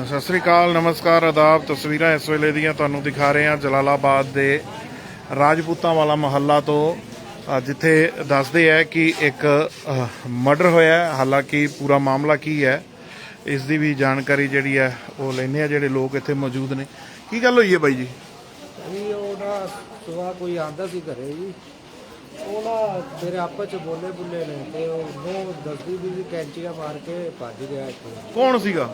ਤਾਂ ਸਤਿ ਸ੍ਰੀ ਅਕਾਲ, ਨਮਸਕਾਰ, ਆਦਾਬ, ਤਸਵੀਰਾਂ ਇਸ ਵੇਲੇ ਦੀਆਂ ਤੁਹਾਨੂੰ ਦਿਖਾ ਰਹੇ ਹਾਂ ਜਲਾਲਾਬਾਦ ਦੇ ਰਾਜਪੂਤਾਂ ਵਾਲਾ ਮਹੱਲਾ ਤੋਂ। ਜਿੱਥੇ ਦੱਸਦੇ ਹੈ ਕਿ ਇੱਕ ਮਰਡਰ ਹੋਇਆ ਹੈ। ਹਾਲਾਂਕਿ ਪੂਰਾ ਮਾਮਲਾ ਕੀ ਹੈ, ਇਸ ਦੀ ਵੀ ਜਾਣਕਾਰੀ ਜਿਹੜੀ ਹੈ, ਉਹ ਲੈਣੇ ਆ ਜਿਹੜੇ ਲੋਕ ਇੱਥੇ ਮੌਜੂਦ ਨੇ। ਕੀ ਗੱਲ ਹੋਈ ਹੈ ਬਾਈ ਜੀ? ਵੀ ਉਹ ਕੋਈ ਆਂਦਾ ਸੀ ਘਰੇ ਜੀ। ਉਹ ਨਾ ਮੇਰੇ ਆਪਸ ਚ ਬੋਲੇ ਬੁੱਲੇ ਨੇ ਤੇ ਉਹ ਦਸਦੀ ਵੀ ਸੀ ਕੈਂਚੀਆਂ ਮਾਰ ਕੇ ਭੱਜ ਗਿਆ ਇੱਥੋਂ। ਕੌਣ ਸੀਗਾ?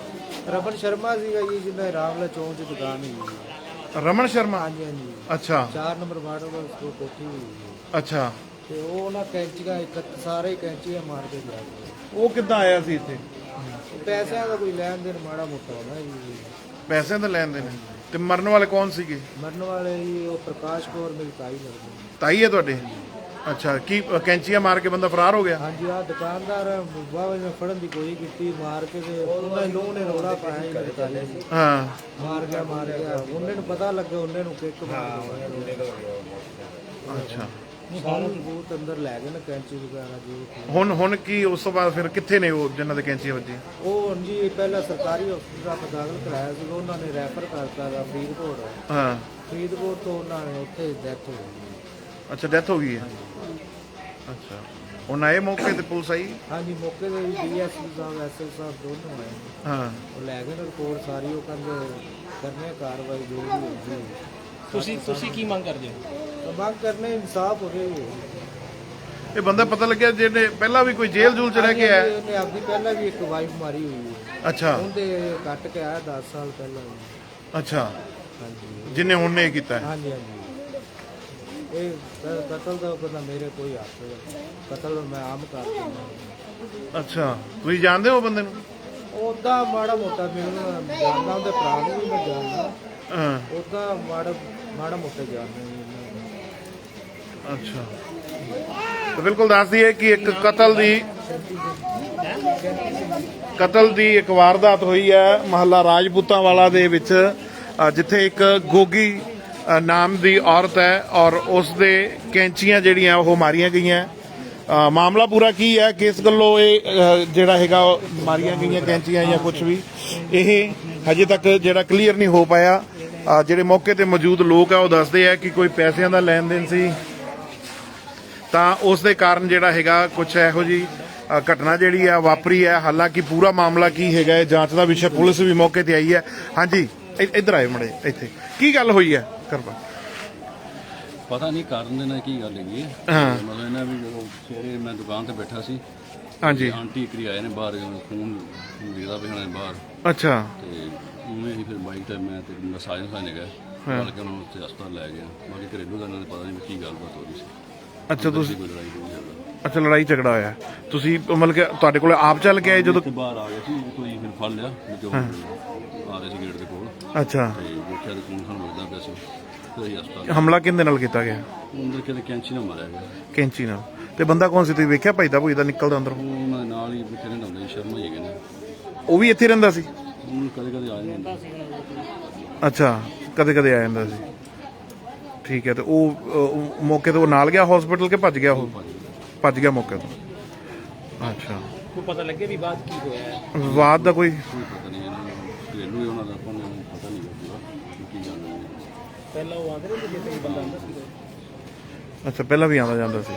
ਰਮਨ ਸ਼ਰਮਾ ਸੀਗਾ ਜੀ ਜਿਹਨੇ ਰਾਮਲਾ ਚੌਂਕ 'ਚ ਦੁਕਾਨ ਹੀ ਜੀ ਰਮਨ ਸ਼ਰਮਾ? ਹਾਂਜੀ ਹਾਂਜੀ। ਅੱਛਾ। 4 ਨੰਬਰ ਵਾਰਡ ਉਹ ਕੋਠੀ ਹੋਈ ਜੀ ਅੱਛਾ। ਤੇ ਉਹ ਨਾ ਕੈਂਚੀਆਂ ਇੱਕ ਸਾਰੇ ਹੀ ਕੈਂਚੀਆਂ ਮਾਰ ਕੇ ਗਿਆ ਜੀ ਉਹ ਕਿੱਦਾਂ ਆਇਆ ਸੀ ਇੱਥੇ? ਪੈਸਿਆਂ ਦਾ ਕੋਈ ਲੈਣ ਦੇਣ ਮਾੜਾ ਮੋਟਾ ਹੋਣਾ ਜੀ। ਪੈਸੇ ਤਾਂ ਲੈਂਦੇ ਨੇ ਤੇ ਮਰਨ ਵਾਲੇ ਕੌਣ ਸੀਗੇ? ਮਰਨ ਵਾਲੇ ਜੀ ਉਹ ਪ੍ਰਕਾਸ਼ ਕੌਰ ਮੇਰੀ ਤਾਈ ਲੱਗਦੀ। ਤਾਈ ਹੈ ਤੁਹਾਡੇ? ਅੱਛਾ ਕੀ ਅ, ਕੈਂਚੀਆਂ ਮਾਰ ਕੇ ਬੰਦਾ ਫਰਾਰ ਹੋ ਗਿਆ? ਹਾਂਜੀ ਆ ਦੁਕਾਨਦਾਰ ਬਾਬਾ ਨੇ ਫੜਨ ਦੀ ਕੋਸ਼ਿਸ਼ ਕੀਤੀ ਮਾਰ ਕੇ ਤੇ ਉਹਨਾਂ ਨੂੰ ਨੇ ਰੋੜਾ ਪਾਇਆ ਜੀ ਮੇਰੇ ਤਾਲੇ ਨੂੰ। ਹਾਂ। ਮਾਰ ਗਿਆ ਮਾਰ ਗਿਆ। ਉਹਨੇ ਨੂੰ ਪਤਾ ਲੱਗਾ ਉਹਨੇ ਨੂੰ ਕਿੱਕ ਮਾਰ ਅੱਛਾ। ਸਾਰਾ ਸਬੂਤ ਅੰਦਰ ਲੈ ਗਏ ਨਾ ਕੈਂਚੀ ਵਗੈਰਾ ਜੀ ਹੁਣ ਹੁਣ ਕੀ ਉਸ ਤੋਂ ਬਾਅਦ ਫਿਰ ਕਿੱਥੇ ਨੇ ਉਹ ਜਿਨ੍ਹਾਂ ਦੇ ਕੈਂਚੀਆਂ ਵੱਜੀਆਂ? ਉਹ ਜੀ ਪਹਿਲਾਂ ਸਰਕਾਰੀ ਹਸਪਤਾਲ ਦਾਖਲ ਕਰਾਇਆ ਸੀ ਉਹਨਾਂ ਨੇ ਰੈਫਰ ਕਰਤਾ ਗਾ ਫਰੀਦਕੋਟ। ਹਾਂ। ਫਰੀਦਕੋਟ ਤੋਂ ਉਹਨਾਂ ਨੇ ਉੱਥੇ ਡੈਥ ਹੋ ਗਈ। ਅੱਛਾ ਡੈਥ ਹੋ ਗਈ ਹੈ? ਅੱਛਾ। ਹੁਣ ਆਏ ਮੌਕੇ ਤੇ ਪੁਲਿਸ ਆਈ? ਹਾਂਜੀ ਮੌਕੇ ਤੇ ਡੀਐਸਪੀ ਸਾਹਿਬ ਐਸਐਸ ਸਾਹਿਬ ਦੋਨੋਂ ਆਏ। ਹਾਂ। ਉਹ ਲੈ ਗਏ ਨੇ ਰਿਪੋਰਟ ਸਾਰੀ ਉਹ ਕਹਿੰਦੇ ਕਰਨੇ ਕਾਰਵਾਈ ਜੋ ਵੀ ਹੋਊਗੀ ਤੁਸੀਂ ਤੁਸੀਂ ਕੀ ਮੰਗ ਕਰਦੇ ਹੋ? ਤਾਂ ਮੰਗ ਕਰਨੇ ਇਨਸਾਫ ਹੋਵੇ। ਇਹ ਬੰਦਾ ਪਤਾ ਲੱਗਿਆ ਜਿਹਨੇ ਪਹਿਲਾਂ ਵੀ ਕੋਈ ਜੇਲ੍ਹ ਜੂਲ ਚ ਰਹਿ ਕੇ ਆਇਆ? ਉਹਨੇ ਆਪਦੀ ਪਹਿਲਾਂ ਵੀ ਇੱਕ ਵਾਈਫ ਮਾਰੀ ਹੋਈ ਹੈ। ਅੱਛਾ। ਉਹਦੇ ਕੱਟ ਕੇ ਆਇਆ 10 ਸਾਲ ਪਹਿਲਾਂ। ਅੱਛਾ। ਹਾਂਜੀ। ਜਿਨੇ ਹੁਣ ਨੇ ਇਹ ਕੀਤਾ ਹੈ। ਹਾਂਜੀ ਹਾਂਜੀ। ਇਹ ਕ- ਕਤਲ ਦਾ ਬੰਦਾ ਮੇਰੇ ਕੋਈ ਹੱਥ ਨਹੀਂ। ਕਤਲ ਮੈਂ ਆਮ ਕਰ ਦਿੰਦਾ। ਅੱਛਾ ਤੁਸੀਂ ਜਾਣਦੇ ਹੋ ਬੰਦੇ ਨੂੰ? ਉਹਦਾ ਮਾੜਾ ਮੋਟਾ ਮੈਨੂੰ ਜਾਣਦਾ ਉਹਦੇ ਭਰਾ ਨੂੰ ਵੀ ਮੈਂ ਜਾਣਦਾ। ਹਾਂ। ਉਹਦਾ ਮਾੜਾ ਮਾੜਾ ਮੋਟਾ ਜਾਣਦਾ ਜੀ ਮੈਂ। ਅੱਛਾ। ਤਾਂ ਬਿਲਕੁਲ ਦੱਸ ਦਈਏ ਕਿ ਇੱਕ ਕਤਲ ਦੀ ਕਤਲ ਦੀ ਇੱਕ ਵਾਰਦਾਤ ਹੋਈ ਹੈ ਮਹੱਲਾ ਰਾਜਪੂਤਾਂ ਵਾਲਾ ਦੇ ਵਿੱਚ ਅ, ਜਿੱਥੇ ਇੱਕ ਗੋਗੀ ਨਾਮ ਦੀ ਔਰਤ ਹੈ ਔਰ ਉਸ ਦੇ ਕੈਂਚੀਆਂ ਜਿਹੜੀਆਂ ਉਹ ਮਾਰੀਆਂ ਗਈਆਂ। ਮਾਮਲਾ ਪੂਰਾ ਕੀ ਹੈ? ਕਿਸ ਗੱਲੋਂ ਇਹ ਜਿਹੜਾ ਹੈਗਾ ਮਾਰੀਆਂ ਗਈਆਂ ਕੈਂਚੀਆਂ ਜਾਂ ਕੁਝ ਵੀ? ਇਹ ਹਜੇ ਤੱਕ ਜਿਹੜਾ ਕਲੀਅਰ ਨਹੀਂ ਹੋ ਪਾਇਆ। ਜਿਹੜੇ ਮੌਕੇ ਤੇ ਮੌਜੂਦ ਲੋਕ ਆ, ਉਹ ਦੱਸਦੇ ਆ ਕਿ ਕੋਈ ਪੈਸਿਆਂ ਦਾ ਲੈਣ ਦੇਣ ਸੀ। ਤਾਂ ਉਸ ਦੇ ਕਾਰਨ ਜਿਹੜਾ ਹੈਗਾ ਕੁਝ ਇਹੋ ਜੀ ਘਟਨਾ ਜਿਹੜੀ ਆ ਵਾਪਰੀ ਹੈ। ਹਾਲਾਂਕਿ ਪੂਰਾ ਮਾਮਲਾ ਕੀ ਹੈਗਾ ਇਹ ਜਾਂਚ ਦਾ ਵਿਸ਼ਾ ਪੁਲਿਸ ਵੀ ਮੌਕੇ ਤੇ ਆਈ ਹੈ। ਹਾਂਜੀ ਇੱਧਰ ਆਏ ਮੜੇ ਇੱਥੇ। ਕੀ ਗੱਲ ਹੋਈ ਹੈ? ਕਰਵਾ ਪਤਾ ਨਹੀਂ ਕਾਰਨ ਦੇ ਨਾਲ ਕੀ ਗੱਲ ਹੈਗੀ ਹੈ। ਹਾਂ। ਮਤਲਬ ਇਹਨਾਂ ਵੀ ਜਦੋਂ ਸਵੇਰੇ ਮੈਂ ਦੁਕਾਨ ਤੇ ਬੈਠਾ ਸੀ ਹਾਂਜੀ। ਆਂਟੀ ਇਕਰੀ ਆਏ ਨੇ ਬਾਹਰ ਫੋਨ ਵੇਖਦਾ ਪਿਆ ਨੇ ਬਾਹਰ। ਅੱਛਾ। ਤੇ ਉਵੇਂ ਹੀ ਫਿਰ ਬਾਈਕ ਤੇ ਮੈਂ ਤੇ ਮੇਰਾ ਸਾਜਨ ਸਾਜਨ ਹੈਗਾ ਬਲ ਕੇ ਉਹਨਾਂ ਨੂੰ ਉੱਥੇ ਹਸਪਤਾਲ ਲੈ ਗਿਆ। ਬਾਕੀ ਘਰੇਲੂ ਦਾ ਇਹਨਾਂ ਨੂੰ ਪਤਾ ਨਹੀਂ ਵੀ ਕੀ ਗੱਲਬਾਤ ਹੋ ਰਹੀ ਸੀ। ਅੱਛਾ ਤੁਸੀਂ ਕੋਈ ਲੜਾਈ ਹੋਈ ਅੱਛਾ ਲੜਾਈ ਝਗੜਾ ਹੋਇਆ। ਤੁਸੀਂ ਮਤਲਬ ਕਿ ਤੁਹਾਡੇ ਕੋਲ ਆਪ ਚੱਲ ਕੇ ਆਏ ਜਦੋਂ ਤੇ ਬਾਹਰ ਆ ਗਿਆ ਸੀ ਕੋਈ ਫਿਰ ਫੜ ਲਿਆ ਜੋ ਆ ਰਹੇ ਸੀ ਗੇਟ ਦੇ ਕੋਲ। ਅੱਛਾ। ਤੇ ਦੇਖਿਆ ਤੇ ਖੂਨ ਖਾਨ ਵਗਦਾ ਪਿਆ ਸੀ। ਫਿਰ ਅਸੀਂ ਹਸਪਤਾਲ ਹਮਲਾ ਕਿਹਦੇ ਨਾਲ ਕੀਤਾ ਗਿਆ? ਅੰਦਰ ਕਿਤੇ ਕੈਂਚੀ ਨਾਲ ਮਾਰਿਆ ਗਿਆ। ਕੈਂਚੀ ਨਾਲ। ਤੇ ਬੰਦਾ ਕੌਣ ਸੀ ਤੁਸੀਂ ਵੇਖਿਆ ਭਜਦਾ ਭੁਜਦਾ ਨਿਕਲਦਾ ਅੰਦਰੋਂ? ਉਹ ਉਹਨਾਂ ਦੇ ਨਾਲ ਹੀ ਬਿਖਰੇ ਰਹਿੰਦੇ ਹੁੰਦੇ ਸੀ, ਸ਼ਰਮਾ ਹੀ ਹੈਗੇ ਨੇ। ਉਹ ਵੀ ਇੱਥੇ ਰਹਿੰਦਾ ਸੀ? ਉਹਨੂੰ ਕਦੇ ਕਦੇ ਆ ਜਾਂਦੇ ਅੱਛਾ ਕਦੇ ਕਦੇ ਆ ਜਾਂਦਾ ਸੀ। ਠੀਕ ਹੈ ਤੇ ਉਹ ਮੌਕੇ ਤੇ ਉਹ ਨਾਲ ਗਿਆ ਹਸਪੀਟਲ ਕੇ ਭੱਜ ਗਿਆ ਉਹ? ਭੱਜ ਗਿਆ। ਮੌਕੇ ਤੋਂ। ਅੱਛਾ। ਕੋਈ ਪਤਾ ਲੱਗੇ ਵੀ ਬਾਅਦ ਕੀ ਹੋਇਆ? ਹੈ ਵਿਵਾਦ ਦਾ ਕੋਈ? ਕੋਈ ਪਤਾ ਨਹੀਂ ਇਹਨਾਂ ਨੂੰ ਘਰੇਲੂ ਹੀ ਉਹਨਾਂ ਦਾ ਆਪਾਂ ਨੂੰ ਪਤਾ ਨਹੀਂ ਲੱਗਦਾ ਕੀ ਗੱਲ ਹੈ ਪਹਿਲਾਂ ਉਹ ਆਂਦੇ ਨੇ ਜਿੱਥੇ ਬੰਦਾ ਆਂਦਾ ਸੀ ਅੱਛਾ ਪਹਿਲਾਂ ਵੀ ਆਉਂਦਾ ਜਾਂਦਾ ਸੀ।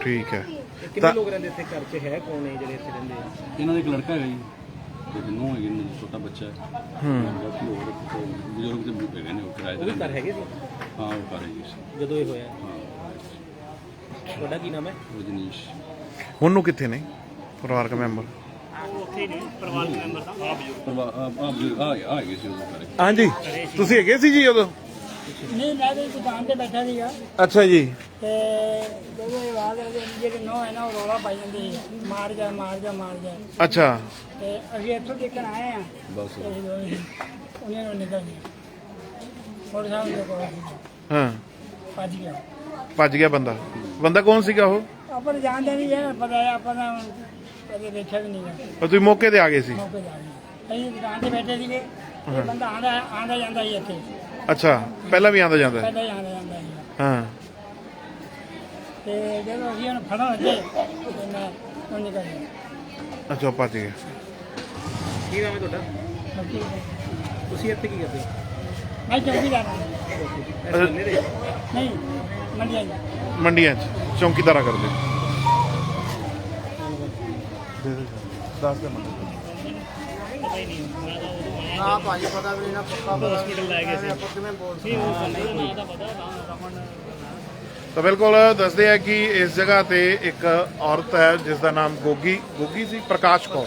ਠੀਕ ਹੈ। ਇਹ ਕਿੰਨੇ ਲੋਕ ਰਹਿੰਦੇ ਇੱਥੇ ਘਰ 'ਚ? ਹੈ ਕੌਣ ਨੇ ਜਿਹੜੇ ਇੱਥੇ ਰਹਿੰਦੇ ਆ? ਇਹਨਾਂ ਦਾ ਇੱਕ ਲੜਕਾ ਹੈਗਾ ਜੀ। ਤੇ ਜਿੰਨੋਂ ਹੈਗੇ ਨੇ ਛੋਟਾ ਬੱਚਾ ਹੈ। ਹੂੰ। ਬਾਕੀ ਹੋਰ ਕੋਈ ਬਜ਼ੁਰਗ ਤੇ ਹੈਗੇ ਨੇ ਉਹ ਕਿਰਾਏ ਉਹ ਤੇ ਵੀ ਘਰ ਹੈਗੇ ਸੀ? ਹਾਂ ਉਹ ਕਰ ਹੈਗੀ ਸੀ। ਜਦੋਂ ਇਹ ਹੋਇਆ। ਹਾਂ ਤੁਹਾਡਾ ਕੀ ਨਾਮ ਹੈ? ਰਜਨੀਸ਼। ਹੁਣ ਨੂੰ ਕਿੱਥੇ ਨੇ? ਪਰਿਵਾਰਕ ਮੈਂਬਰ? ਪਰਵਾ ਆ ਆ ਆ ਗਏ ਸੀ ਉਹ ਕਰੇ ਹਾਂਜੀ ਤੁਸੀਂ ਹੈਗੇ ਸੀ ਜੀ ਉਦੋਂ? ਨਹੀਂ ਮੈਂ ਤਾਂ ਦੁਕਾਨ ਤੇ ਬੈਠਾ ਸੀਗਾ। ਅੱਛਾ ਜੀ। ਤੇ ਜਦੋਂ ਇਹ ਆਵਾਜ਼ ਜਿਹੜੇ ਨੋ ਹੈ ਨਾ ਉਹ ਰੌਲਾ ਪਾਈ ਜਾਂਦੀ ਸੀ, ਮਾਰ ਜਾ ਮਾਰ ਜਾ ਮਾਰ ਜਾ। ਅੱਛਾ। ਤੇ ਅਸੀਂ ਇੱਥੋਂ ਦੇਖਣ ਆਏ ਆ ਬਸ। ਉਹਨਾਂ ਨੂੰ ਨਿਕਲ ਗਏ। ਮੋਟਰਸਾਈਕਲ ਦੇ ਕੋਲ ਹਾਂ। ਭੱਜ ਗਿਆ। ਭੱਜ ਗਿਆ ਬੰਦਾ। ਬੰਦਾ ਕੌਣ ਸੀਗਾ ਉਹ? ਆਪਾਂ ਨੂੰ ਜਾਣਦੇ ਨਹੀਂ ਹੈ ਪਤਾ ਹੈ ਆਪਾਂ ਤਾਂ ਕਦੇ ਦੇਖਿਆ ਵੀ ਨਹੀਂ ਹੈ ਉਹ ਤੁਸੀਂ ਮੌਕੇ ਤੇ ਆ ਗਏ ਸੀ ਮੌਕੇ ਜਾ ਗਏ ਅਸੀਂ ਦੁਕਾਨ ਤੇ ਬੈਠੇ ਸੀਗੇ ਇਹ ਬੰਦਾ ਆਂਦਾ ਆਂਦਾ ਜਾਂਦਾ ਸੀ ਇੱਥੇ ਅੱਛਾ ਪਹਿਲਾਂ ਵੀ ਆਉਂਦਾ ਜਾਂਦਾ ਪਹਿਲਾਂ ਹੀ ਆਂਦਾ ਜਾਂਦਾ ਸੀ ਹਾਂ ਤੇ ਜਦੋਂ ਅਸੀਂ ਉਹਨੂੰ ਫੜਨ ਲੱਗੇ ਤੇ ਮੈਂ ਉਹ ਨਿਕਲ ਗਿਆ ਅੱਛਾ ਉਹ ਭੱਜ ਗਿਆ ਕੀ ਨਾਮ ਹੈ ਤੁਹਾਡਾ ਤੁਸੀਂ ਇੱਥੇ ਕੀ ਕਰਦੇ ਹੋ ਮੈਂ ਬੰਨੇ ਦੇ ਨਹੀਂ ਮੰਡੀਆਂ 'ਚ। ਮੰਡੀਆਂ 'ਚ ਚੌਂਕੀਦਾਰਾ ਕਰਦੇ ਦੱਸ ਦੇ ਨਾ ਭਾਜੀ ਪਤਾ ਵੀ ਨਾ ਪੱਕਾ ਹਸਪੀਟਲ ਲੈ ਗਏ ਸੀ ਆਪਾਂ ਕਿਵੇਂ ਬੋਲ ਸਕਦੇ ਤਾਂ ਬਿਲਕੁਲ ਦੱਸਦੇ ਆ ਕਿ ਇਸ ਜਗ੍ਹਾ ਤੇ ਇੱਕ ਔਰਤ ਹੈ ਜਿਸ ਦਾ ਨਾਮ ਗੋਗੀ। ਗੋਗੀ ਸੀ? ਪ੍ਰਕਾਸ਼ ਕੌਰ।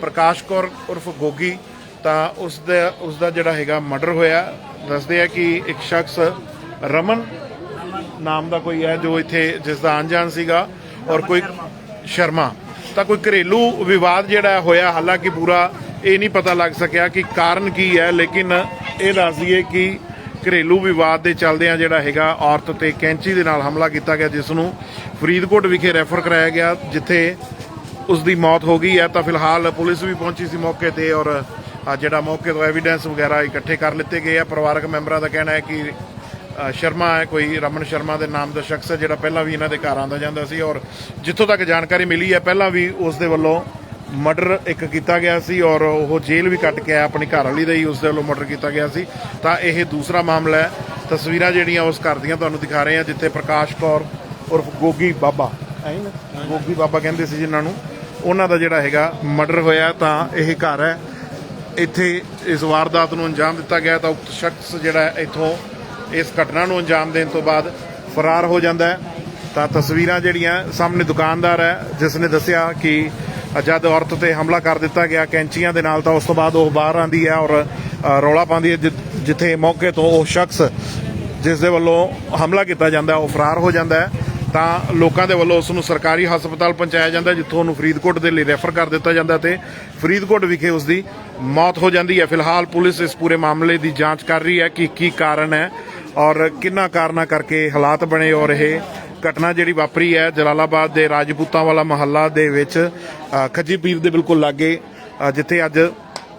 ਪ੍ਰਕਾਸ਼ ਕੌਰ ਉਰਫ ਗੋਗੀ। ਤਾਂ ਉਸ ਦਾ ਉਸ ਦਾ ਜਿਹੜਾ ਹੈਗਾ ਮਰਡਰ ਹੋਇਆ। ਦੱਸਦੇ ਆ ਕਿ ਇੱਕ ਸ਼ਖਸ ਰਮਨ ਨਾਮ ਦਾ ਕੋਈ ਹੈ ਜੋ ਇੱਥੇ ਜਿਸ ਦਾ ਅਣਜਾਣ ਸੀਗਾ। ਔਰ ਕੋਈ ਸ਼ਰਮਾ। ਤਾਂ ਕੋਈ ਘਰੇਲੂ ਵਿਵਾਦ ਜਿਹੜਾ ਹੋਇਆ, ਹਾਲਾਂਕਿ ਪੂਰਾ ਇਹ ਨਹੀਂ ਪਤਾ ਲੱਗ ਸਕਿਆ ਕਿ ਕਾਰਨ ਕੀ ਹੈ, ਲੇਕਿਨ ਇਹ ਦੱਸ ਦਈਏ ਕਿ ਘਰੇਲੂ ਵਿਵਾਦ ਦੇ ਚੱਲਦਿਆਂ ਜਿਹੜਾ ਹੈਗਾ, ਔਰਤ ਤੇ ਕੈਂਚੀ ਦੇ ਨਾਲ ਹਮਲਾ ਕੀਤਾ ਗਿਆ, ਜਿਸ ਨੂੰ ਫਰੀਦਕੋਟ ਵਿਖੇ ਰੈਫਰ ਕਰਾਇਆ ਗਿਆ, ਜਿੱਥੇ ਉਸ ਦੀ ਮੌਤ ਹੋ ਗਈ ਹੈ। ਤਾਂ ਫਿਲਹਾਲ ਪੁਲਿਸ ਵੀ ਪਹੁੰਚੀ ਸੀ ਮੌਕੇ ਤੇ ਔਰ ਜਿਹੜਾ ਮੌਕੇ ਤੋਂ ਐਵੀਡੈਂਸ ਵਗੈਰਾ ਇਕੱਠੇ ਕਰ ਲਿੱਤੇ ਗਏ ਆ। ਪਰਿਵਾਰਕ ਮੈਂਬਰਾਂ ਦਾ ਕਹਿਣਾ ਹੈ ਕਿ ਸ਼ਰਮਾ ਹੈ, ਕੋਈ ਰਮਨ ਸ਼ਰਮਾ ਦੇ ਨਾਮ ਦਾ ਸ਼ਖਸ ਹੈ, ਜਿਹੜਾ ਪਹਿਲਾਂ ਵੀ ਇਹਨਾਂ ਦੇ ਘਰ ਆਉਂਦਾ ਜਾਂਦਾ ਸੀ ਔਰ ਜਿੱਥੋਂ ਤੱਕ ਜਾਣਕਾਰੀ ਮਿਲੀ ਹੈ, ਪਹਿਲਾਂ ਵੀ ਉਸ ਦੇ ਵੱਲੋਂ ਮਰਡਰ ਇੱਕ ਕੀਤਾ ਗਿਆ ਸੀ ਔਰ ਉਹ ਜੇਲ੍ਹ ਵੀ ਕੱਟ ਕੇ ਆਇਆ, ਆਪਣੀ ਘਰ ਵਾਲੀ ਦਾ ਹੀ ਉਸ ਦੇ ਵੱਲੋਂ ਮਰਡਰ ਕੀਤਾ ਗਿਆ ਸੀ। ਤਾਂ ਇਹ ਦੂਸਰਾ ਮਾਮਲਾ ਹੈ। ਤਸਵੀਰਾਂ ਜਿਹੜੀਆਂ ਉਸ ਘਰ ਦੀਆਂ ਤੁਹਾਨੂੰ ਦਿਖਾ ਰਹੇ ਹਾਂ, ਜਿੱਥੇ ਪ੍ਰਕਾਸ਼ ਕੌਰ ਉਰਫ ਗੋਗੀ ਬਾਬਾ, ਹੈ ਨਾ? ਗੋਗੀ ਬਾਬਾ ਕਹਿੰਦੇ ਸੀ ਜਿਨ੍ਹਾਂ ਨੂੰ। ਉਹਨਾਂ ਦਾ ਜਿਹੜਾ ਹੈਗਾ ਮਰਡਰ ਹੋਇਆ ਤਾਂ ਇਹ ਘਰ ਹੈ। ਇੱਥੇ ਇਸ ਵਾਰਦਾਤ ਨੂੰ ਅੰਜਾਮ ਦਿੱਤਾ ਗਿਆ ਤਾਂ ਉਕਤ ਸ਼ਖਸ ਜਿਹੜਾ ਇੱਥੋਂ ਇਸ ਘਟਨਾ ਨੂੰ ਅੰਜਾਮ ਦੇਣ ਤੋਂ ਬਾਅਦ ਫਰਾਰ ਹੋ ਜਾਂਦਾ ਹੈ। ਤਾਂ ਤਸਵੀਰਾਂ ਜਿਹੜੀਆਂ ਸਾਹਮਣੇ ਦੁਕਾਨਦਾਰ ਹੈ, ਜਿਸ ਨੇ ਦੱਸਿਆ ਕਿ ਜਦ ਔਰਤ ਤੇ ਹਮਲਾ ਕਰ ਦਿੱਤਾ ਗਿਆ, ਕੈਂਚੀਆਂ ਦੇ ਨਾਲ ਤਾਂ ਉਸ ਤੋਂ ਬਾਅਦ ਉਹ ਬਾਹਰ ਆਂਦੀ ਹੈ ਔਰ ਰੌਲਾ ਪਾਉਂਦੀ ਹੈ, ਜਿ- ਜਿੱਥੇ ਮੌਕੇ ਤੋਂ ਉਹ ਸ਼ਖਸ ਜਿਸ ਦੇ ਵੱਲੋਂ ਹਮਲਾ ਕੀਤਾ ਜਾਂਦਾ, ਉਹ ਫਰਾਰ ਹੋ ਜਾਂਦਾ ਹੈ। ਤਾਂ ਲੋਕਾਂ ਦੇ ਵੱਲੋਂ ਉਸ ਨੂੰ ਸਰਕਾਰੀ ਹਸਪਤਾਲ ਪਹੁੰਚਾਇਆ ਜਾਂਦਾ, ਜਿੱਥੋਂ ਉਹਨੂੰ ਫਰੀਦਕੋਟ ਦੇ ਲਈ ਰੈਫਰ ਕਰ ਦਿੱਤਾ ਜਾਂਦਾ ਤੇ ਫਰੀਦਕੋਟ ਵਿਖੇ ਉਸ ਦੀ ਮੌਤ ਹੋ ਜਾਂਦੀ ਹੈ। ਫਿਲਹਾਲ ਪੁਲਿਸ ਇਸ ਪੂਰੇ ਮਾਮਲੇ ਦੀ ਜਾਂਚ ਕਰ ਰਹੀ ਹੈ ਕਿ ਕੀ ਕਾਰਨ ਹੈ। ਔਰ ਕਿੰਨਾ ਕਾਰਨਾਂ ਕਰਕੇ ਹਾਲਾਤ ਬਣੇ ਔਰ ਇਹ ਘਟਨਾ ਜਿਹੜੀ ਵਾਪਰੀ ਹੈ ਜਲਾਲਾਬਾਦ ਦੇ ਰਾਜਪੂਤਾਂ ਵਾਲਾ ਮਹੱਲਾ ਦੇ ਵਿੱਚ ਖੱਜੀ ਪੀਰ ਦੇ ਬਿਲਕੁਲ ਲਾਗੇ ਜਿੱਥੇ ਅੱਜ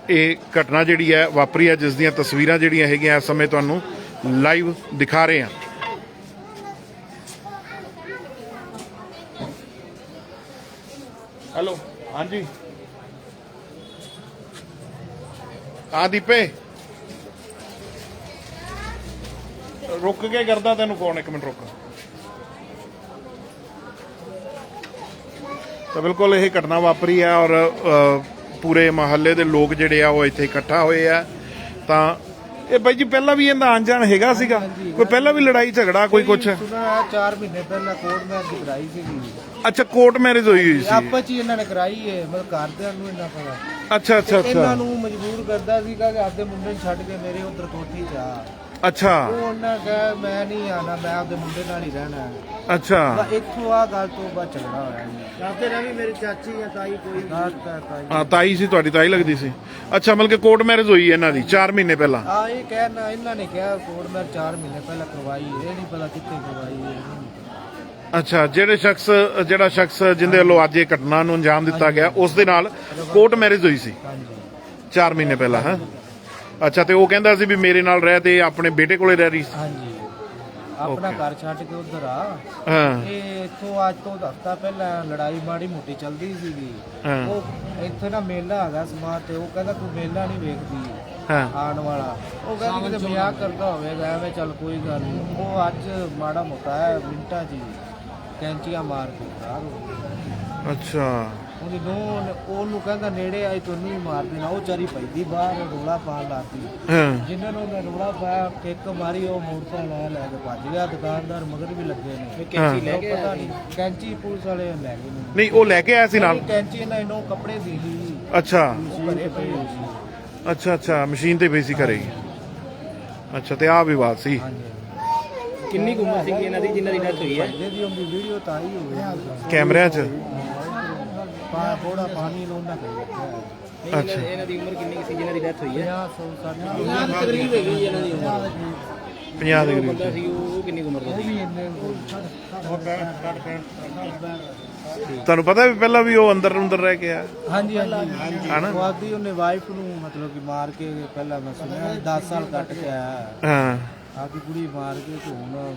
ਇਹ ਘਟਨਾ ਜਿਹੜੀ ਹੈ ਵਾਪਰੀ ਹੈ, ਜਿਸ ਦੀਆਂ ਤਸਵੀਰਾਂ ਜਿਹੜੀਆਂ ਹੈਗੀਆਂ ਇਸ ਸਮੇਂ ਤੁਹਾਨੂੰ ਲਾਈਵ ਦਿਖਾ ਰਹੇ ਹਾਂ। ਹੈਲੋ, ਹਾਂਜੀ। ਆ ਦੀਪੇ। ਰੁਕ ਕੇ ਕਰਦਾ ਤੈਨੂੰ ਕੌਣ ਇੱਕ ਮਿੰਟ ਰੁਕ। ਤਾਂ ਬਿਲਕੁਲ ਇਹ ਘਟਨਾ ਵਾਪਰੀ ਹੈ ਔਰ ਪੂਰੇ ਮਹੱਲੇ ਦੇ ਲੋਕ ਜਿਹੜੇ ਆ ਉਹ ਇੱਥੇ ਇਕੱਠਾ ਹੋਏ ਆ। ਤਾਂ ਇਹ ਬਾਈ ਜੀ ਪਹਿਲਾਂ ਵੀ ਇਹਦਾ ਅਣਜਾਣ ਹੈਗਾ ਸੀਗਾ? ਕੋਈ ਪਹਿਲਾਂ ਵੀ ਲੜਾਈ ਝਗੜਾ ਕੋਈ ਕੁਛ? ਸੁਣਾ 4 ਮਹੀਨੇ ਪਹਿਲਾਂ ਕੋਰਟ ਕਰਾਈ ਸੀਗੀ। ਅੱਛਾ ਕੋਰਟ ਮੈਰਿਜ ਹੋਈ ਹੋਈ ਸੀ। ਆਪਸ ਹੀ ਇਹਨਾਂ ਨੇ ਕਰਾਈ ਹੈ ਮਤਲਬ ਘਰਦਿਆਂ ਨੂੰ ਇੰਨਾ ਪਤਾ ਅੱਛਾ ਅੱਛਾ ਇਹਨਾਂ ਅੱਛਾ। ਨੂੰ ਮਜਬੂਰ ਕਰਦਾ ਸੀਗਾ ਕਿ ਆਪਦੇ ਮੁੰਡੇ ਨੂੰ ਛੱਡ ਕੇ ਮੇਰੇ ਉਧਰ ਕੋਠੀ 'ਚ ਆ। ਅੱਛਾ। ਉਹ ਉਹਨਾਂ ਕਹੇ ਮੈਂ ਨਹੀਂ ਆਣਾ ਮੈਂ ਆਪਦੇ ਮੁੰਡੇ ਨਾਲ ਹੀ ਰਹਿਣਾ ਹੈ। ਅੱਛਾ। ਬਸ ਇੱਥੋਂ ਆ ਗੱਲ ਤੋਂ ਬਾਅਦ ਝਗੜਾ ਹੋਇਆ ਜੀ। ਦੱਸਦੇ ਰਹੇ ਵੀ ਮੇਰੀ ਚਾਚੀ ਜਾਂ ਤਾਈ ਕੋਈ ਤਾਈ ਹਾਂ ਤਾਈ ਸੀ ਤੁਹਾਡੀ ਤਾਈ ਲੱਗਦੀ ਸੀ। ਅੱਛਾ ਮਤਲਬ ਕਿ ਕੋਰਟ ਮੈਰਿਜ ਹੋਈ ਇਹਨਾਂ ਦੀ 4 ਮਹੀਨੇ ਪਹਿਲਾਂ। ਆ ਇਹ ਕਹਿਣਾ ਇਹਨਾਂ ਨੇ ਕਿਹਾ ਕੋਰਟ ਮੈਂ 4 ਮਹੀਨੇ ਪਹਿਲਾਂ ਕਰਵਾਈ ਇਹ ਨਹੀਂ ਪਤਾ ਕਿੱਥੇ ਕਰਵਾਈ ਇਹ ਨਹੀਂ ਅੱਛਾ ਜਿਹੜੇ ਸ਼ਖਸ ਜਿਹੜਾ ਸ਼ਖਸ ਜਿੰਦੇ ਵੱਲੋਂ ਅੱਜ ਇਹ ਘਟਨਾ ਨੂੰ ਅੰਜਾਮ ਦਿੱਤਾ ਗਿਆ ਉਸ ਦੇ ਨਾਲ ਕੋਰਟ ਮੈਰਿਜ ਹੋਈ ਸੀ। ਹਾਂਜੀ। 4 ਮਹੀਨੇ ਪਹਿਲਾਂ ਹਾਂ। ਅੱਛਾ ਤੇ ਉਹ ਕਹਿੰਦਾ ਸੀ ਵੀ ਮੇਰੇ ਨਾਲ ਰਹਿ ਤੇ ਆਪਣੇ ਬੇਟੇ ਕੋਲੇ ਰਹਿ ਰਹੀ ਸੀ। ਹਾਂਜੀ। ਆਪਣਾ ਘਰ ਛੱਡ ਕੇ ਉਧਰ ਆ। ਹਾਂ। ਇਹ ਇੱਥੋਂ ਅੱਜ ਤੋਂ ਹਫਤਾ ਪਹਿਲਾਂ ਲੜਾਈ ਮਾੜੀ ਮੋਟੀ ਚੱਲਦੀ ਸੀਗੀ। ਹਾਂ। ਉਹ ਇੱਥੇ ਨਾ ਮੇਲਾ ਹੈਗਾ ਸਮਾਜ ਤੇ ਉਹ ਕਹਿੰਦਾ ਤੂੰ ਮੇਲਾ ਨਹੀਂ ਵੇਖਦੀ। ਹਾਂ। ਆਉਣ ਵਾਲਾ। ਉਹ ਕਹਿੰਦਾ ਕਿਤੇ ਮਜ਼ਾਕ ਕਰਦਾ ਹੋਵੇਗਾ ਐਵੇਂ ਚੱਲ ਕੋਈ ਗੱਲ ਨਹੀਂ ਉਹ ਅੱਜ ਮਾੜਾ ਮੋਟਾ ਹੈ ਮਿੰਟਾਂ 'ਚ ਹੀ ਕੈਂਚੀਆਂ ਮਾਰ ਕੇ ਹੋ ਅੱਛਾ। ਉਹਦੀ ਉਹਨੂੰ ਕਹਿੰਦਾ ਨੇੜੇ ਆਈ ਤੈਨੂੰ ਹੀ ਮਾਰ ਦੇਣਾ ਉਹ ਚਾਰੀ ਪੈਦੀ ਬਾਹਰ ਰੋਲਾ ਪਾਣ ਲੱਗੀ ਹਾਂ। ਜਿਨ੍ਹਾਂ ਨੂੰ ਉਹਨੇ ਰੋਲਾ ਪਾਇਆ ਕਿੱਕ ਮਾਰੀ ਉਹ ਮੋਟਰਸਾਈਕਲ ਲੈ ਲੈ ਕੇ ਭੱਜ ਗਿਆ ਦੁਕਾਨਦਾਰ ਮਗਰ ਵੀ ਲੱਗੇ ਨੇ। ਕੈਂਚੀ ਲੈ ਕੇ ਪਤਾ ਨਹੀਂ ਕੈਂਚੀ ਪੁਲਿਸ ਵਾਲੇ ਲੈ ਗਏ ਨੇ ਨਹੀਂ ਉਹ ਲੈ ਕੇ ਆਇਆ ਸੀ ਨਾਲ? ਕੈਂਚੀ ਇਹਨਾਂ ਇਹਨੂੰ ਕੱਪੜੇ ਦੀ ਸੀ। ਅੱਛਾ। ਭਰੇ ਪਏ ਹੋਏ ਸੀ। ਅੱਛਾ ਅੱਛਾ ਮਸ਼ੀਨ ਤੇ ਪਈ ਸੀ ਘਰੇ। ਹੀ। ਅੱਛਾ ਤੇ ਆ ਵਿਵਾਦ ਸੀ। ਹਾਂਜੀ। ਕਿੰਨੀ ਕੁ ਉਮਰ ਸੀਗੀ ਇਹਨਾਂ ਦੀ ਜਿਨ੍ਹਾਂ ਦੀ ਡੈਥ ਹੋਈ ਹੈ? ਭੱਜਦੇ ਦੀ ਉਹਦੀ ਵੀਡੀਓ ਤਾਂ ਆਈ ਹੋਵੇ। ਕੈਮਰਿਆਂ 'ਚ? ਪਾ ਥੋੜਾ ਪਾਣੀ ਲਾਉਂਦਾ। ਕਰੀ ਨਹੀਂ, ਇਹਨਾਂ- ਦੀ ਉਮਰ ਕਿੰਨੀ ਕੁ ਸੀ? ਜਿਨ੍ਹਾਂ ਦੀ ਡੈਥ ਹੋਈ ਹੈ? 50 100 60 ਤਕਰੀਬ ਹੈਗੀ ਇਹਨਾਂ ਦੀ ਉਮਰ। 50 ਦੇ ਕਰੀਬ ਬੰਦਾ ਸੀ ਉਹ ਉਹ ਕਿੰਨੀ ਕੁ ਉਮਰ ਦਾ ਉਹ ਸੀ ਵੀ ਇੰਨੇ ਤੁਹਾਨੂੰ ਪਤਾ ਵੀ ਪਹਿਲਾਂ ਵੀ ਉਹ ਅੰਦਰ ਅੰਦਰ ਰਹਿ ਕੇ ਆ? ਹਾਂਜੀ ਹਾਂਜੀ। ਹਨਾ? ਉਹ ਉਹਨੇ ਵਾਈਫ ਨੂੰ ਮਤਲਬ ਕਿ ਮਾਰ ਕੇ ਪਹਿਲਾਂ ਮੈਂ ਸੁਣਿਆ 10 ਸਾਲ ਕੱਟ ਕੇ ਆਇਆ। ਹਾਂ। ਆਦੀ ਕੁੜੀ ਮਾਰ ਕੇ ਤੇ ਹੁਣ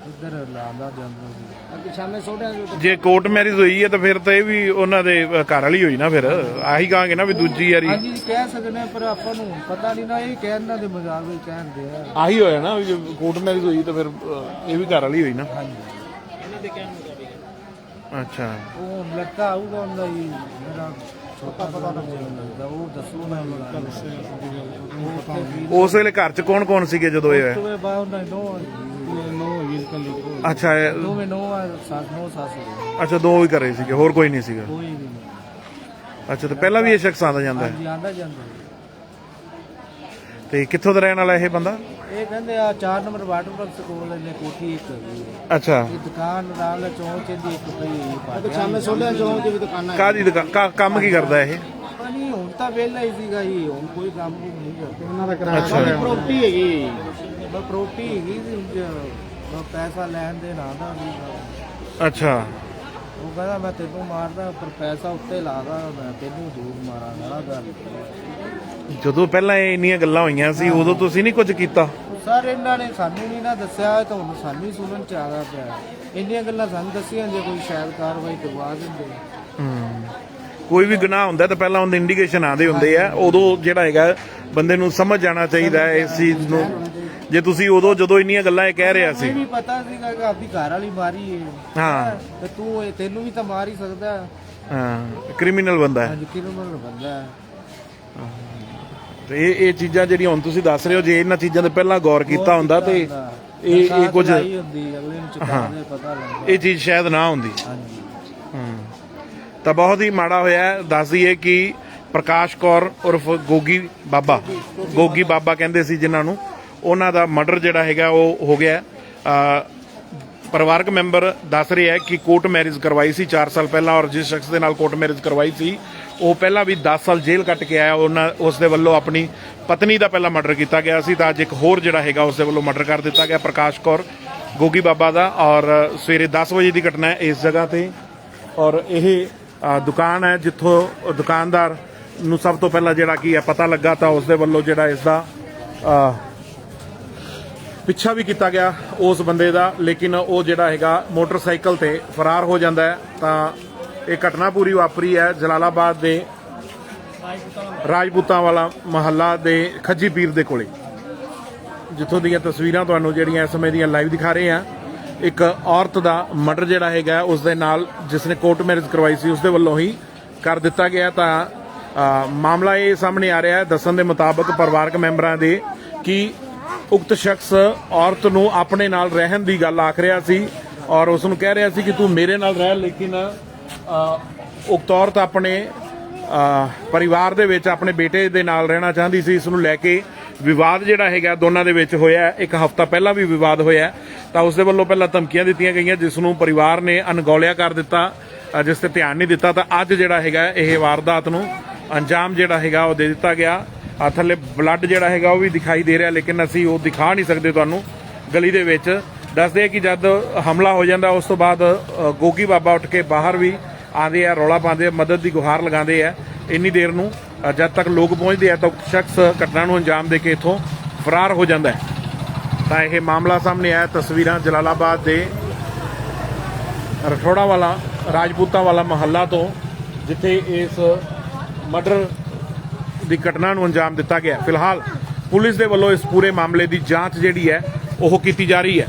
ਇੱਧਰ ਲਾਉਂਦਾ ਜਾਂਦਾ ਸੀ ਅੱਗੇ ਸ਼ਾਮੇ ਸੋੜਿਆ ਜੋ ਜੇ ਕੋਰਟ ਮੈਰਿਜ ਹੋਈ ਹੈ ਤਾਂ ਫਿਰ ਤਾਂ ਇਹ ਵੀ ਉਹਨਾਂ ਦੇ ਅ, ਘਰ ਵਾਲੀ ਹੋਈ ਨਾ ਫਿਰ। ਆਹੀ ਕਹਾਂਗੇ ਨਾ ਵੀ ਦੂਜੀ ਵਾਰੀ। ਹਾਂਜੀ ਕਹਿ ਸਕਦੇ ਹਾਂ, ਪਰ ਆਪਾਂ ਨੂੰ ਪਤਾ ਨਹੀਂ ਨਾ ਇਹ ਕਹਿਣ ਦੇ ਮਜ਼ਾਕ ਵਿੱਚ ਕਹਿੰਦੇ ਆ। ਆਹੀ ਹੋਇਆ ਨਾ ਵੀ ਜੇ ਕੋਰਟ ਮੈਰਿਜ ਹੋਈ ਤਾਂ ਫਿਰ ਅ, ਇਹ ਵੀ ਘਰ ਵਾਲੀ ਹੋਈ ਨਾ। ਹਾਂਜੀ। ਅੱਛਾ। ਉਹ ਹੁਣ ਲੜਕਾ ਆਊਗਾ ਹੁੰਦਾ ਜੀ ਮੇਰਾ ਛੋਟਾ ਪਤਾ ਨਹੀਂ ਲੱਗਦਾ ਉਹ ਦੱਸੂ ਮੈਂ ਉਹ ਉਸ ਵੇਲੇ ਘਰ 'ਚ ਕੌਣ ਕੌਣ ਸੀਗੇ ਜਦੋਂ ਇਹ ਹੋਇਆ? ਤੋਂ ਬਾਅਦ ਉਹਨਾਂ ਨੋ ਨੋ ਹੋਈ ਅੱਛਾ ਇਹ- ਨੋ ਆ ਨੋ ਹੋਈ। ਦੋ ਹੀ ਘਰੇ ਸੀਗੇ ਹੋਰ ਕੋਈ ਨਹੀਂ ਸੀਗਾ? ਕੋਈ ਵੀ ਨਹੀਂ। ਅੱਛਾ ਤੇ ਪਹਿਲਾਂ ਵੀ ਇਹ ਸ਼ਖਸ ਆਉਂਦਾ ਜਾਂਦਾ ਹੈ? ਹਾਂਜੀ ਆਂਦਾ ਜਾਂਦਾ ਜੀ। ਤੇ ਕਿੱਥੋਂ ਦਾ ਰਹਿਣ ਵਾਲਾ ਇਹ ਬੰਦਾ? ਇਹ ਕਹਿੰਦੇ ਆ 4 ਨੰਬਰ ਵਾਟਰ ਵਰਕਸ ਕੋਲ ਇਹਨੇ ਕੋਠੀ ਇੱਕ ਹੈਗੀ ਹੈ। ਅੱਛਾ। ਇਹ ਦੁਕਾਨ ਨਾਲ ਚੌਂਕ ਦੀ ਇੱਕ ਪਈ ਪਾਟਿਆ। ਸ਼ਾਮੇ ਸੋਲਿਆ ਚੌਂਕ ਦੀ ਦੁਕਾਨਾਂ ਕਾਦੀ ਕੰਮ ਕੀ ਕਰਦਾ ਇਹ? ਨਹੀਂ ਹੁਣ ਤਾਂ ਵਿਹਲਾ ਹੀ ਸੀਗਾ ਜੀ ਹੁਣ ਕੋਈ ਕੰਮ ਕੁਮ ਨਹੀਂ ਕਰਦਾ। ਉਹਨਾਂ ਦਾ ਅੱਛਾ। ਪ੍ਰਾਪਰਟੀ ਹੈਗੀ। ਬਸ ਪ੍ਰਾਪਰਟੀ ਹੈਗੀ ਸੀ ਬਸ ਪੈਸਾ ਲੈਣ ਦੇ ਨਾਂ ਦਾ ਵੀ ਅੱਛਾ। ਉਹ ਕਹਿੰਦਾ ਮੈਂ ਤੈਨੂੰ ਮਾਰਦਾ ਪਰ ਪੈਸਾ ਉੱਤੇ ਲਾਦਾ ਮੈਂ ਤੈਨੂੰ ਦੂਰ ਮਾਰਾਂਗਾ ਗੱਲ। ਜਦੋਂ ਪਹਿਲਾਂ ਇਹ ਇੰਨੀਆਂ ਗੱਲਾਂ ਹੋਈਆਂ ਸੀ ਉਦੋਂ ਤੁਸੀਂ ਨਹੀਂ ਕੁਝ ਕੀਤਾ? ਸਰ ਇਹਨਾਂ ਨੇ ਸਾਨੂੰ ਨਹੀਂ ਨਾ ਦੱਸਿਆ ਤਾਂ ਹੁਣ ਸਾਨੂੰ ਹੀ ਸੁਣਨ ਚ ਆਦਾ ਪਿਆ। ਇੰਨੀਆਂ ਗੱਲਾਂ ਸਾਨੂੰ ਦੱਸੀਆਂ ਜੇ ਕੋਈ ਸ਼ਾਇਦ ਕਾਰਵਾਈ ਕਰਵਾ ਦਿੰਦੇ। ਕੋਈ ਵੀ ਗੁਨਾਹ ਹੁੰਦਾ ਤਾਂ ਪਹਿਲਾਂ ਉਹਦੇ ਇੰਡੀਕੇਸ਼ਨ ਆਦੇ ਹੁੰਦੇ ਆ। ਉਦੋਂ ਜਿਹੜਾ ਹੈਗਾ ਬੰਦੇ ਨੂੰ ਸਮਝ ਜਾਣਾ ਚਾਹੀਦਾ ਇਸ ਚੀਜ਼ ਨੂੰ। ਜੇ ਤੁਸੀਂ ਉਦੋਂ ਜਦੋਂ ਇੰਨੀਆਂ ਗੱਲਾਂ ਇਹ ਕਹਿ ਰਿਹਾ ਸੀ। ਵੀ ਪਤਾ ਸੀਗਾ ਕਿ ਆਪਦੀ ਘਰ ਵਾਲੀ ਮਾਰੀ ਹੈ ਹਾਂ। ਤੇ ਤੂੰ ਇਹ- ਤੈਨੂੰ ਵੀ ਤਾਂ ਮਾਰ ਹੀ ਸਕਦਾ। ਹੈ। ਹਾਂ ਕ੍ਰਿਮੀਨਲ ਬੰਦਾ ਹੈ। ਹਾਂਜੀ ਕਿਰਮਲ ਬੰਦਾ ਹੈ। ਤੇ ਇਹ ਇਹ ਚੀਜ਼ਾਂ ਜਿਹੜੀਆਂ ਹੁਣ ਤੁਸੀਂ ਦੱਸ ਰਹੇ ਹੋ ਜੇ ਇਹਨਾਂ ਚੀਜ਼ਾਂ ਤੇ ਪਹਿਲਾਂ ਗੌਰ ਕੀਤਾ ਹੁੰਦਾ ਤੇ ਇਹ ਇਹ ਕੁਝ ਲਾਈ ਹੁੰਦੀ ਅਗਲੇ ਨੂੰ ਚੁਕਾਉਂਦੇ ਪਤਾ ਲੱਗਦਾ। ਇਹ ਚੀਜ਼ ਸ਼ਾਇਦ ਨਾ ਹੁੰਦੀ। ਹਾਂਜੀ। ਹਮ। ਤਾਂ ਬਹੁਤ ਹੀ ਮਾੜਾ ਹੋਇਆ ਹੈ। ਦੱਸ ਦਈਏ ਕਿ ਪ੍ਰਕਾਸ਼ ਕੌਰ ਉਰਫ ਗੋਗੀ ਬਾਬਾ। ਗੋਗੀ ਬਾਬਾ ਕਹਿੰਦੇ ਸੀ ਜਿਨ੍ਹਾਂ ਨੂੰ। ਉਹਨਾਂ ਦਾ ਮਰਡਰ ਜਿਹੜਾ ਹੈਗਾ ਉਹ ਹੋ ਗਿਆ ਪਰਿਵਾਰਕ ਮੈਂਬਰ ਦੱਸ ਰਿਹਾ ਹੈ ਕਿ ਕੋਰਟ ਮੈਰਿਜ ਕਰਵਾਈ ਸੀ 4 ਸਾਲ ਪਹਿਲਾਂ ਔਰ ਜਿਸ ਸ਼ਖਸ ਦੇ ਨਾਲ ਕੋਰਟ ਮੈਰਿਜ ਕਰਵਾਈ ਸੀ, ਉਹ ਪਹਿਲਾਂ ਵੀ 10 ਸਾਲ ਜੇਲ੍ਹ ਕੱਟ ਕੇ ਆਇਆ। ਉਹਨਾਂ, ਉਸ ਦੇ ਵੱਲੋਂ ਆਪਣੀ ਪਤਨੀ ਦਾ ਪਹਿਲਾਂ ਮਰਡਰ ਕੀਤਾ ਗਿਆ ਸੀ, ਤਾਂ ਅੱਜ ਇੱਕ ਹੋਰ ਜਿਹੜਾ ਹੈਗਾ ਉਸ ਦੇ ਵੱਲੋਂ ਮਰਡਰ ਕਰ ਦਿੱਤਾ ਗਿਆ, ਪ੍ਰਕਾਸ਼ ਕੌਰ ਗੋਗੀ ਬਾਬਾ ਦਾ। ਔਰ ਸਵੇਰੇ 10 ਵਜੇ ਦੀ ਘਟਨਾ ਹੈ ਇਸ ਜਗ੍ਹਾ ਤੇ। ਔਰ ਇਹ ਦੁਕਾਨ ਹੈ ਜਿੱਥੋਂ ਦੁਕਾਨਦਾਰ ਨੂੰ ਸਭ ਤੋਂ ਪਹਿਲਾਂ ਜਿਹੜਾ ਕੀ ਹੈ ਪਤਾ ਲੱਗਾ, ਤਾਂ ਉਸ ਦੇ ਵੱਲੋਂ ਜਿਹੜਾ ਇਸ ਦਾ ਪਿੱਛਾ ਵੀ ਕੀਤਾ ਗਿਆ ਉਸ ਬੰਦੇ ਦਾ, ਲੇਕਿਨ ਉਹ ਜਿਹੜਾ ਹੈਗਾ ਮੋਟਰਸਾਈਕਲ ਤੇ ਫਰਾਰ ਹੋ ਜਾਂਦਾ ਹੈ, ਤਾਂ ਇਹ ਘਟਨਾ ਪੂਰੀ ਵਾਪਰੀ ਹੈ ਜਲਾਲਾਬਾਦ ਦੇ ਰਾਜਪੂਤਾਂ ਵਾਲਾ ਮਹੱਲਾ ਦੇ ਖੱਜੀ ਪੀਰ ਦੇ ਕੋਲੇ। ਜਿੱਥੋਂ ਦੀਆਂ ਤਸਵੀਰਾਂ ਤੁਹਾਨੂੰ ਜਿਹੜੀਆਂ ਇਸ ਸਮੇਂ ਦੀਆਂ ਲਾਈਵ ਦਿਖਾ ਰਹੇ ਆ ਇੱਕ ਔਰਤ ਦਾ ਮਰਡਰ ਜਿਹੜਾ ਹੈਗਾ ਉਸ ਦੇ ਨਾਲ ਜਿਸ ਨੇ ਕੋਰਟ ਮੈਰਿਜ ਕਰਵਾਈ ਸੀ, ਉਸ ਦੇ ਵੱਲੋਂ ਹੀ ਕਰ ਦਿੱਤਾ ਗਿਆ ਤਾਂ ਮਾਮਲਾ ਇਹ ਸਾਹਮਣੇ ਆ ਰਿਹਾ ਹੈ, ਦੱਸਣ ਦੇ ਮੁਤਾਬਕ ਪਰਿਵਾਰਕ ਮੈਂਬਰਾਂ ਦੇ ਕਿ ਉਕਤ ਸ਼ਖਸ ਔਰਤ ਨੂੰ ਆਪਣੇ ਨਾਲ ਰਹਿਣ ਦੀ ਗੱਲ ਆਖ ਰਿਹਾ ਸੀ ਔਰ ਉਸ ਨੂੰ ਕਹਿ ਰਿਹਾ ਸੀ ਕਿ ਤੂੰ ਮੇਰੇ ਨਾਲ ਰਹਿ, ਲੇਕਿਨ ਉਕਤ ਔਰਤ ਆਪਣੇ ਪਰਿਵਾਰ ਦੇ ਵਿੱਚ ਆਪਣੇ ਬੇਟੇ ਦੇ ਨਾਲ ਰਹਿਣਾ ਚਾਹੁੰਦੀ ਸੀ। ਇਸ ਨੂੰ ਲੈ ਕੇ ਵਿਵਾਦ ਜਿਹੜਾ ਹੈਗਾ ਦੋਨਾਂ ਦੇ ਵਿੱਚ ਹੋਇਆ। ਇੱਕ ਹਫ਼ਤਾ ਪਹਿਲਾਂ ਵੀ ਵਿਵਾਦ ਹੋਇਆ। ਤਾਂ ਉਸ ਦੇ ਵੱਲੋਂ ਪਹਿਲਾਂ ਧਮਕੀਆਂ ਦਿੱਤੀਆਂ ਗਈਆਂ, ਜਿਸ ਨੂੰ ਪਰਿਵਾਰ ਨੇ ਅਣਗੌਲਿਆ ਕਰ ਦਿੱਤਾ ਜਿਸ ਤੇ ਧਿਆਨ ਨਹੀਂ ਦਿੱਤਾ। ਤਾਂ ਅੱਜ ਜਿਹੜਾ ਹੈਗਾ ਇਹ ਵਾਰਦਾਤ ਨੂੰ ਅੰਜਾਮ ਜਿਹੜਾ ਹੈਗਾ ਉਹ ਦੇ ਦਿੱਤਾ ਗਿਆ। ਆ ਥੱਲੇ ਬਲੱਡ ਜਿਹੜਾ ਹੈਗਾ ਉਹ ਵੀ ਦਿਖਾਈ ਦੇ ਰਿਹਾ, ਲੇਕਿਨ ਅਸੀਂ ਉਹ ਦਿਖਾ ਨਹੀਂ ਸਕਦੇ ਤੁਹਾਨੂੰ ਗਲੀ ਦੇ ਵਿੱਚ। ਦੱਸਦੇ ਕਿ ਜਦ ਹਮਲਾ ਹੋ ਜਾਂਦਾ, ਉਸ ਤੋਂ ਬਾਅਦ ਗੋਗੀ ਬਾਬਾ ਉੱਠ ਕੇ ਬਾਹਰ ਵੀ ਆਂਦੇ ਆ, ਰੌਲਾ ਪਾਉਂਦੇ ਆ, ਮਦਦ ਦੀ ਗੁਹਾਰ ਲਗਾਉਂਦੇ ਆ। ਇੰਨੀ ਦੇਰ ਨੂੰ ਜਦ ਤੱਕ ਲੋਕ ਪਹੁੰਚਦੇ ਆ, ਤਾਂ ਉਕਤ ਸ਼ਖਸ ਘਟਨਾ ਨੂੰ ਅੰਜਾਮ ਦੇ ਕੇ ਇਥੋਂ ਫਰਾਰ ਹੋ ਜਾਂਦਾ ਹੈ। ਤਾਂ ਇਹ ਮਾਮਲਾ ਸਾਹਮਣੇ ਆਇਆ, ਤਸਵੀਰਾਂ ਜਲਾਲਾਬਾਦ ਦੇ ਰਠੋੜਾ ਵਾਲਾ, ਰਾਜਪੂਤਾਂ ਵਾਲਾ ਮਹੱਲਾ ਤੋਂ, ਜਿੱਥੇ ਇਸ ਮਰਡਰ ਦੀ ਘਟਨਾ ਨੂੰ ਅੰਜਾਮ ਦਿੱਤਾ ਗਿਆ ਫਿਲਹਾਲ ਪੁਲਿਸ ਦੇ ਵੱਲੋਂ ਇਸ ਪੂਰੇ ਮਾਮਲੇ ਦੀ ਜਾਂਚ ਜਿਹੜੀ ਹੈ, ਉਹ ਕੀਤੀ ਜਾ ਰਹੀ ਹੈ।